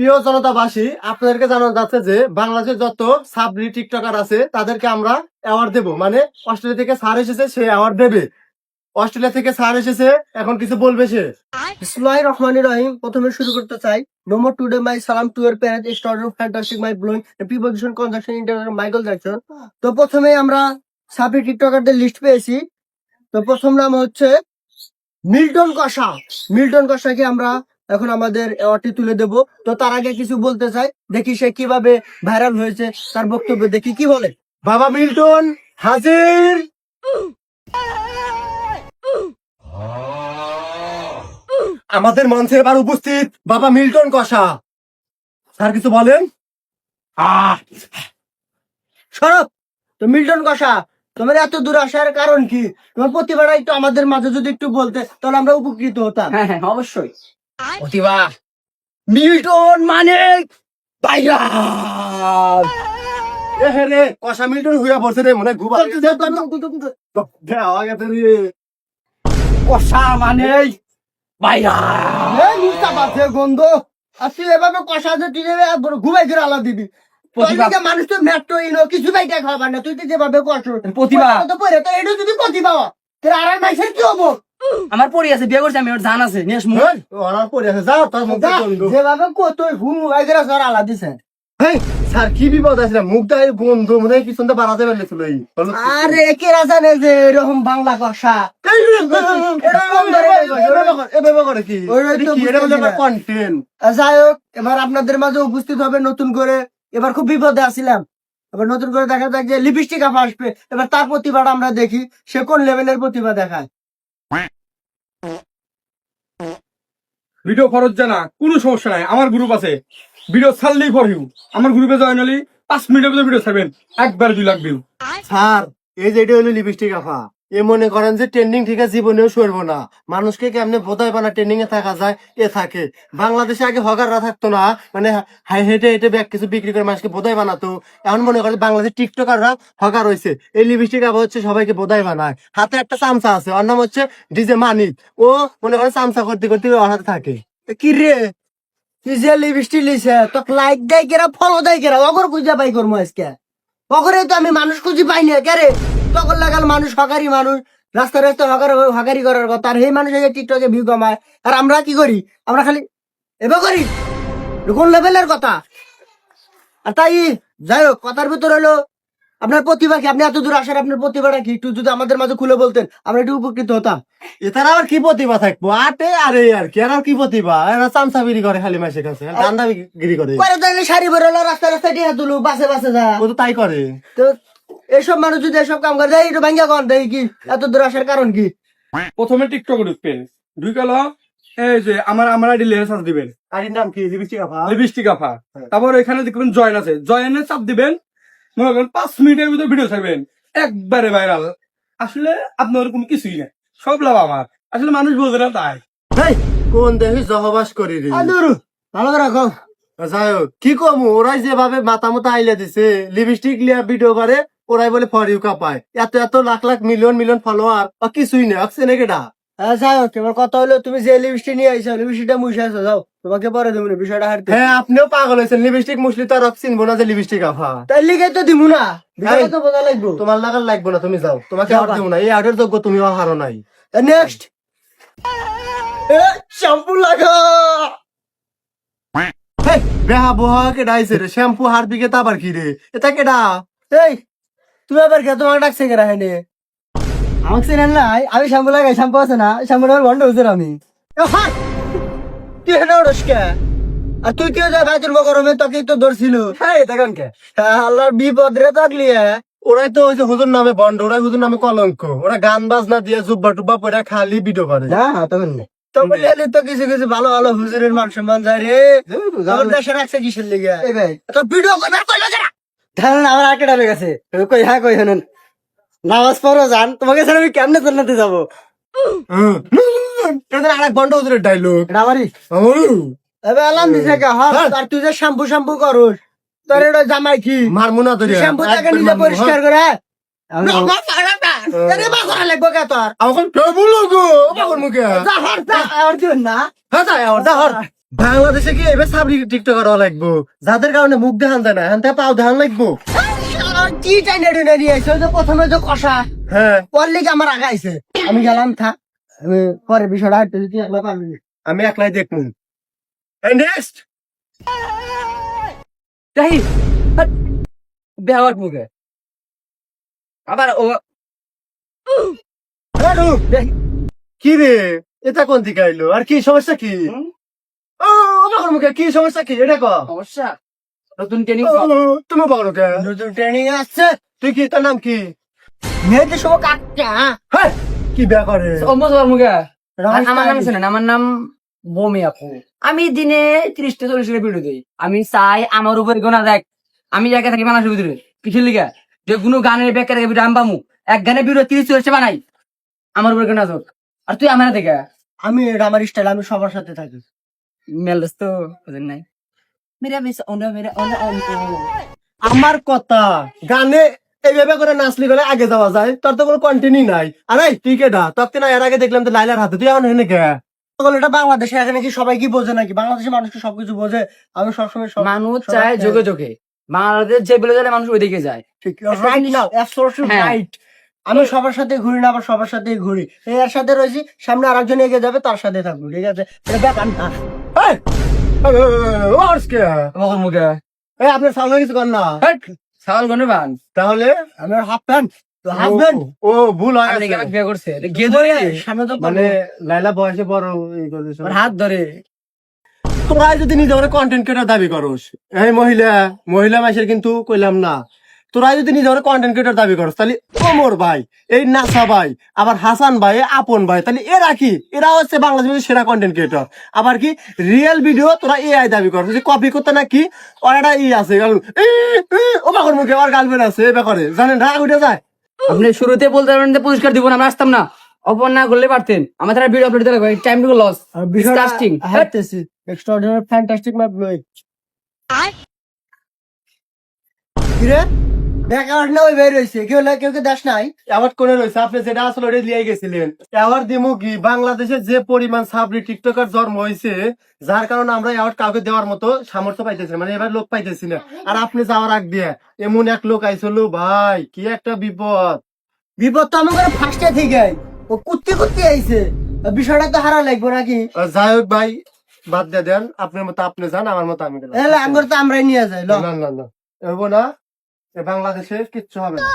প্রিয় জনতাবাসী, আপনাদেরকে জানানো যাচ্ছে যে বাংলাদেশের যত সাবরি টিকটকার আছে, তাদেরকে আমরা অ্যাওয়ার্ড দেব। মানে অস্ট্রেলিয়া থেকে স্যার এসেছে, সে অ্যাওয়ার্ড দেবে। অস্ট্রেলিয়া থেকে স্যার এসেছে, এখন কিছু বলবে সে। বিসমিল্লাহির রহমানির রহিম, প্রথমে শুরু করতে চাই। নম্বর টুডে মাই সালাম to your parent start fantastic my blowing preposition conjunction internet Michael Jackson তো প্রথমে আমরা সাবরি টিকটকারদের লিস্ট পেয়েছি। তো প্রথম নাম হচ্ছে মিল্টন কষা। মিল্টন কষাকে আমরা এখন আমাদের অ্যাওয়ার্ডটি তুলে দেব। তো তার আগে কিছু বলতে চাই, দেখি সে কীভাবে ভাইরাল হয়েছে, তার বক্তব্য দেখি, কি বলে? বাবা মিল্টন হাজির! আমাদের মঞ্চে এবার উপস্থিত বাবা মিল্টন কষা। স্যার কিছু বলেন? সরব! তো মিল্টন কষা, তোমার এত দূর আসার কারণ কি? তোমার প্রতিভাটা একটু আমাদের মাঝে যদি একটু বলতে, তাহলে আমরা উপকৃত হতাম। হ্যাঁ হ্যাঁ অবশ্যই। প্রতিভা মিল্টন মানে রে কষা মিল্টন হুইয়া পড়ছে রে মনে হয় ঘুবা দেওয়া গেছে রে। কষা মানে ভাইরাল এই মুস্তা পাচ্ছে গন্ধ। আর তুই এভাবে কষা যে তুই ঘুমাই করে আলা দিবি। মানুষ তো মেট্রো ইনো কিছু বাইটা খাবার না। তুই তো যেভাবে কষ্ট প্রতিভা। তো পরে তো এটা যদি প্রতিভা হয়, তোর আর মাইসের কি হব? আমার আছে বিয়ে করছে আমি ওর জান আছে নিয়ে পড়ে আছে যাও তার মুখ যেভাবে কত ঘুম আলা দিছে হেই স্যার কি বিপদ আছে মুখ দেয় বন্ধু মনে হয় বাড়াতে পারলেছিল এই। আরে জানে যে এরকম বাংলা কষা এভাবে করে- কি তো এটা বলে বুঝতেছি কন্টেন্ট যাই হোক এবার আপনাদের মাঝে উপস্থিত হবে নতুন করে এবার খুব বিপদে আসছিলাম এবার নতুন করে দেখা যাক যে লিপস্টিক আপ আসবে এবার তার প্রতিভাটা আমরা দেখি সে কোন লেভেলের প্রতিভা দেখায় ভিডিও ফরজ জানা, কোনো সমস্যা নাই, আমার গ্রুপ আছে। ভিডিও ছাড়লেই ফর ইউ আমার গ্রুপে জয়েন হলি পাঁচ মিনিটের ভিতরে ভিডিও ছাড়বেন, একবার দুই লাখ ভিউ স্যার, এই যে এটা হলো লিপস্টিক আফা। এ মনে করেন যে ট্রেন্ডিং আছে জীবনেও সরবো না। মানুষকে কেমনে বোধায় বানা ট্রেন্ডিং এ থাকা যায়, এ থাকে। বাংলাদেশে আগে হকাররা থাকতো না মানে হাই হেঁটে হেঁটে ব্যাগ কিছু বিক্রি করে মানুষকে বোধায় বানাতো। এখন মনে করে বাংলাদেশের টিকটকাররা হকার হয়েছে এই লিপস্টিক আফা হচ্ছে সবাইকে বোধায় বানায়। হাতে একটা চামচা আছে, ওর নাম হচ্ছে ডিজে মানিক। ও মনে করে চামচা করতে করতে ওর হাতে থাকে। কি রে? তুই যে লিপস্টিক লিছে তো লাইক দেয় কেরা ফলো দেয় কেরা? অগর খুঁজে পাই করব আজকে। অগরে তো আমি মানুষ খুঁজি পাই না, কে রে? লাগাল মানুষ হকারি মানুষ রাস্তা রাস্তা হকার হকারি করার কথা। আর সেই মানুষ টিকটকে ভিউ কমায়। আর আমরা কি করি? আমরা খালি এবার করি। কোন লেভেলের কথা? আর তাই যাই হোক কথার ভিতর হলো আপনার প্রতিভা কি? আপনি এত দূর আসার আপনার প্রতিভাটা কি? একটু যদি আমাদের মাঝে খুলে বলতেন আমরা একটু উপকৃত হতাম। এটার আবার কি প্রতিভা থাকব? আটে আর এই আর কি। আর কি প্রতিভা? এরা চামচা বিক্রি করে খালি মাসের কাছে। দান্দা বিক্রি করে। শাড়ি বেরোলো রাস্তা রাস্তায় তুলু বাসে বাসে যা। ও তো তাই করে। তো এইসব মানুষ যদি এসব কাম করে দেয় একটু ভাঙ্গা কর দেখি কি? এত দূর আসার কারণ কি? প্রথমে টিকটক ঢুকবেন। ঢুকালো এই যে আমার আমার আইডি লেসাস দিবেন। আইডির নাম কি? লিপস্টিক আফা লিপস্টিক আফা হ্যাঁ। তারপর এখানে দেখবেন জয়েন আছে। জয়েনে চাপ দিবেন মনে করেন পাঁচ মিনিটের ভিতরে ভিডিও ছাড়বেন। একবারে ভাইরাল আসলে আপনার কোনো কিছুই না সব লাভ আমার। আসলে মানুষ বোঝে না তাই। কোন দেহে সহবাস করি রে? ভালো রাখো যাই হোক কি কমু? ওরাই যেভাবে মাথা মতো আইলে দিছে লিপস্টিক লিয়া ভিডিও করে ওরাই বলে ফর ইউ কাপায়। এত এত lakh lakh million million follower বা কিছুই নেই। অক্সে নাকি ডা হ্যাঁ যাই হোক এবার কথা হলো তুমি যে লিপস্টিক নিয়ে আইছো লিপস্টিকটা মুছে আসো যাও। তোমাকে পরে দেবো না, বিষয়টা হারতে। হ্যাঁ আপনিও পাগল হয়েছেন। লিপস্টিক মুসলি তো আর চিনবো না যে লিপস্টিক আফা। তাই লিখে তো দিমু না। বিষয়টা তো বোঝা লাগবো। তোমার লাগার লাগবো না তুমি যাও। তোমাকে আর। দেবো না। এই আর্টের যোগ্য তুমিও হারো নাই। নেক্সট শ্যাম্পু লাগা! বেহা বোহা কেডা আইছে রে? শ্যাম্পু হার দিকে তাবার কি রে? এটা কেডা? এই তুমি আবার কে তোমাকে ডাকছে কে রাখেনি আমাকে চেনেন নাই আমি শ্যাম্পু লাগাই শ্যাম্পু আছে না শ্যাম্পু আমার বন্ধ হয়েছে আমি! তুই হেন ওরস কে? আর তুই কেউ যা ভাই তোর গরমে তোকে তো ধরছিল। হ্যাঁ কেন কে? আল্লাহর বিপদ রে থাকলি ওরাই তো ওই যে হুজুর নামে বন্ড ওরাই হুজুর নামে কলঙ্ক। ওরা গান বাজনা দিয়ে জুব্বা টুব্বা পরে খালি ভিডিও করে। হ্যাঁ তখন তো বলি এলি তো কিছু কিছু ভালো ভালো হুজুরের মান সম্মান যায় রে। দেশে রাখছে কিসের লিগে? তো ভিডিও করবার কইলো যারা ধারণ আমার আটকে ডালে গেছে কই হ্যাঁ কই হেন নামাজ পড়ো জান তোমাকে ছাড়া আমি কেমনে জান্নাতে যাব হ্যাঁ। এটা আরেক বন্ড হুজুরের ডায়লগ এটা এবার আলাম দিছে কে হ্যাঁ আর তুই যে শ্যাম্পু শ্যাম্পু করস তোর এটা জামাই কি মারমুনা ধরে শ্যাম্পু তাকে নিজে পরিষ্কার করে তোর আমার মুখে না হ্যাঁ হর বাংলাদেশে কি এবার সাবরি টিকটক করা লাগবো? যাদের কারণে মুখ দেখান যায় না এখান থেকে পাও দেখান লাগবো। কি টাইনে টুনে নিয়ে ওই যে প্রথমে যে কষা হ্যাঁ। ওর লিগে আমার আগাইছে আমি গেলাম আমি পরে বিষয়টা হাঁটতে যদি একলা পারবি আমি একলাই দেখুন নেক্সট তাই বেহার মুখে আবার ও কি রে? এটা কোন দিকে আইলো? আর কি সমস্যা কি? কি সমস্যা কি? এটা কো সমস্যা? নতুন ট্রেনিং তুমি কে? নতুন ট্রেনিং আসছে। তুই কি তার নাম কি? মেয়েদের সব কাকা হ্যাঁ কি বিয়া করে আর আমার নাম শুনেন আমার নাম বমি আপু। আমি দিনে ত্রিশটা চল্লিশটা ভিডিও দিই। আমি চাই আমার উপরে গোনা দেখ। আমি জায়গা থাকি মানুষের ভিতরে। কিছু লিগা? যে কোনো গানের বেকার ভিডিও আমি পামু এক গানের ভিডিও তিরিশ চল্লিশটা বানাই। আমার উপরে গোনা যোগ আর তুই আমার দেখে আমি আমার স্টাইল আমি সবার সাথে থাকি। মেলস তো বুঝেন নাই মেরা ওনা মেরা ওনা আমার কথা. গানে এইভাবে করে নাচলি গেলে আগে যাওয়া যায়। তোর তো কোনো কন্টিনিউ নাই। আরে তুই কেডা তোর তো না এর আগে দেখলাম তো লাইলার হাতে। তুই এখন হেনে কে? তখন এটা বাংলাদেশে এখানে কি সবাই কি বোঝে নাকি? বাংলাদেশের মানুষকে সবকিছু বোঝে। আমি সবসময় সব- মানুষ চায় যোগে যোগে বাংলাদেশ যে বলে গেলে মানুষ ওইদিকে যায়। ঠিক। রাইট নাও হ্যাঁ। রাইট আমি সবার সাথে ঘুরি না আবার সবার সাথে ঘুরি। এর সাথে রয়েছি সামনে আরেকজন এগিয়ে যাবে তার সাথে থাকব ঠিক আছে? এটা ব্যাপার না। আপনার সামনে কিছু কর না। সাওয়াল গনে বান তাহলে আমার হাফ প্যান্ট ও ভুল হয় বিয়ে করছে। সামনে তো মানে লাইলা বয়সে বড় হাত ধরে। যদি নিজে করে কন্টেন্ট ক্রিয়েটার দাবি করো এই মহিলা মহিলা মাসের কিন্তু কইলাম না। তোরা যদি নিজের কন্টেন্ট ক্রিয়েটার দাবি করস তাহলে ওমর ভাই এই নাসা ভাই আবার হাসান ভাই আপন ভাই তাহলে এরা কি? এরা হচ্ছে বাংলাদেশের সেরা কন্টেন্ট ক্রিয়েটর আবার কি রিয়েল ভিডিও তোরা এআই দাবি করস যে কপি করতে না কি ওর একটা ই আছে ও বাকর মুখে ওর গার্লফ্রেন্ড আছে এ ব্যাপারে। জানেন রাগ উঠে যায়। আপনি শুরুতে বলতে পারবেন যে পুরস্কার দিব না আমরা আসতাম না। অপর না করলে পারতেন। আমার তারা ভিডিও আপলোড দিতে লাগবে টাইম টু লস Disgusting. হাঁটতেছি এক্সট্রাঅর্ডিনারি ফ্যান্টাস্টিক মাই ব্লগ কিরে? না ওই বের হইছে। কেউ কেউ কে দাস নাই? অ্যাওয়ার্ড কোনে রয়েছে। আপনি যেটা আসলে ওটা লিয়ে গেছিলেন। অ্যাওয়ার্ড দিমু কি? বাংলাদেশে যে পরিমাণ সাবরি টিকটকার জন্ম হয়েছে যার কারণে আমরা অ্যাওয়ার্ড কাউকে দেওয়ার মতো সামর্থ্য পাইতেছি মানে এবার লোক পাইতেছি না। আর আপনি যাওয়ার আগ দিয়ে এমন এক লোক আইছিল ভাই কি একটা বিপদ? বিপদ তো আমার ফার্স্টে থেকে ও কুত্তি কুত্তি আইছে। বিষয়টা তো হারা লাগবে নাকি? যাই হোক ভাই বাদ দিয়ে দেন। আপনার মতো আপনি যান আমার মতো আমি তো আমরাই নিয়ে যাই না না না। না। বাংলাদেশে কিচ্ছু হবে না।